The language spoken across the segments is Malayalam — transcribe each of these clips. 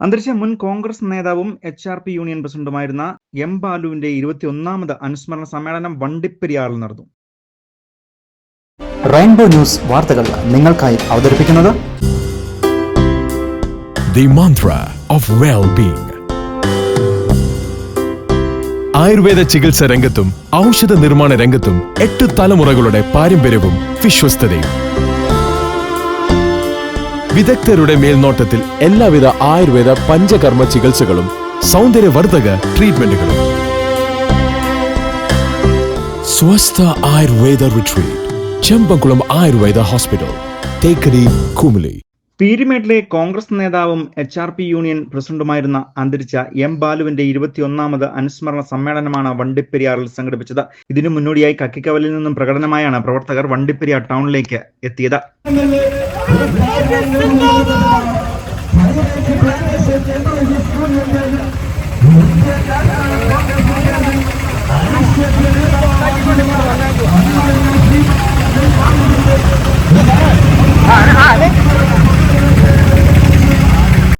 അന്തരിച്ച മുൻ കോൺഗ്രസ് നേതാവും എച്ച് ആർ പി യൂണിയൻ പ്രസിഡന്റുമായിരുന്ന എം ബാലുവിന്റെ ഇരുപത്തിയൊന്നാമത് അനുസ്മരണ സമ്മേളനം വണ്ടിപ്പെരിയാറിൽ നടന്നു റെയിൻബോ ന്യൂസ് വാർത്തകൾ നിങ്ങൾക്കായി അവതരിപ്പിക്കുന്നത് the Mantra of well-being. Ayurveda ചികിത്സ രംഗത്തും ഔഷധ നിർമ്മാണ രംഗത്തും എട്ട് തലമുറകളുടെ പാരമ്പര്യവും വിശ്വസ്തതയും വിദഗ്ധരുടെ മേൽനോട്ടത്തിൽ എല്ലാവിധ ആയുർവേദ പഞ്ചകർമ്മ ചികിത്സകളും സൗന്ദര്യവർദ്ധക ട്രീറ്റ്മെന്റുകളും സ്വസ്ഥ ആയുർവേദ റിട്രീറ്റ് ചെമ്പകുളം ആയുർവേദ ഹോസ്പിറ്റൽ തേക്കടി കുമിളി. പീരിമേട്ടിലെ കോൺഗ്രസ് നേതാവും എച്ച് ആർ പി യൂണിയൻ പ്രസിഡന്റുമായിരുന്ന അന്തരിച്ച എം ബാലുവിന്റെ ഇരുപത്തിയൊന്നാമത് അനുസ്മരണ സമ്മേളനമാണ് വണ്ടിപ്പെരിയാറിൽ സംഘടിപ്പിച്ചത്. ഇതിനു മുന്നോടിയായി കക്കിക്കവലിൽ നിന്നും പ്രകടനമായാണ് പ്രവർത്തകർ വണ്ടിപ്പെരിയാർ ടൗണിലേക്ക് എത്തിയത്.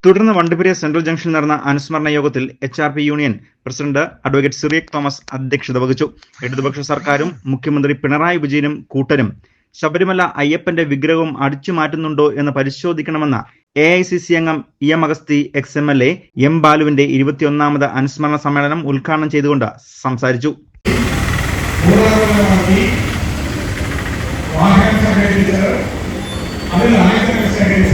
തുടർന്ന് വണ്ടിപ്പെരിയാർ സെൻട്രൽ ജംഗ്ഷനിൽ നടന്ന അനുസ്മരണ യോഗത്തിൽ H R P union president advocate Cyriac Thomas അധ്യക്ഷത വഹിച്ചു. ഇടതുപക്ഷ സർക്കാരും മുഖ്യമന്ത്രി പിണറായി വിജയനും കൂട്ടരും ശബരിമല അയ്യപ്പന്റെ വിഗ്രഹവും അടിച്ചു മാറ്റുന്നുണ്ടോ എന്ന് പരിശോധിക്കണമെന്ന എ ഐ സി സി അംഗം E M Augusthy ex M L A M ബാലുവിന്റെ ഇരുപത്തിയൊന്നാമത് അനുസ്മരണ സമ്മേളനം ഉദ്ഘാടനം ചെയ്തുകൊണ്ട് സംസാരിച്ചു. അതിൽ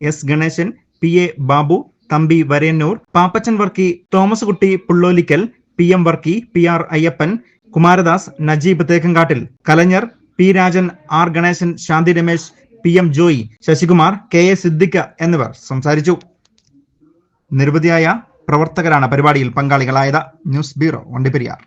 S Ganesan P A Babu Thampi Varayannoor Pappachan Varkey Thomas Kutty Pullolikkal P M Varkey P R Ayyappan Kumaradas Najeeb Thekkankattil Kalanjar P Rajan R Ganesan Shanthi Ramesh P M Joy Sasikumar K A Siddique എന്നിവർ സംസാരിച്ചു. നിരവധിയായ പ്രവർത്തകരാണ് പരിപാടിയിൽ പങ്കാളികളായത്. News bureau Vandiperiyar.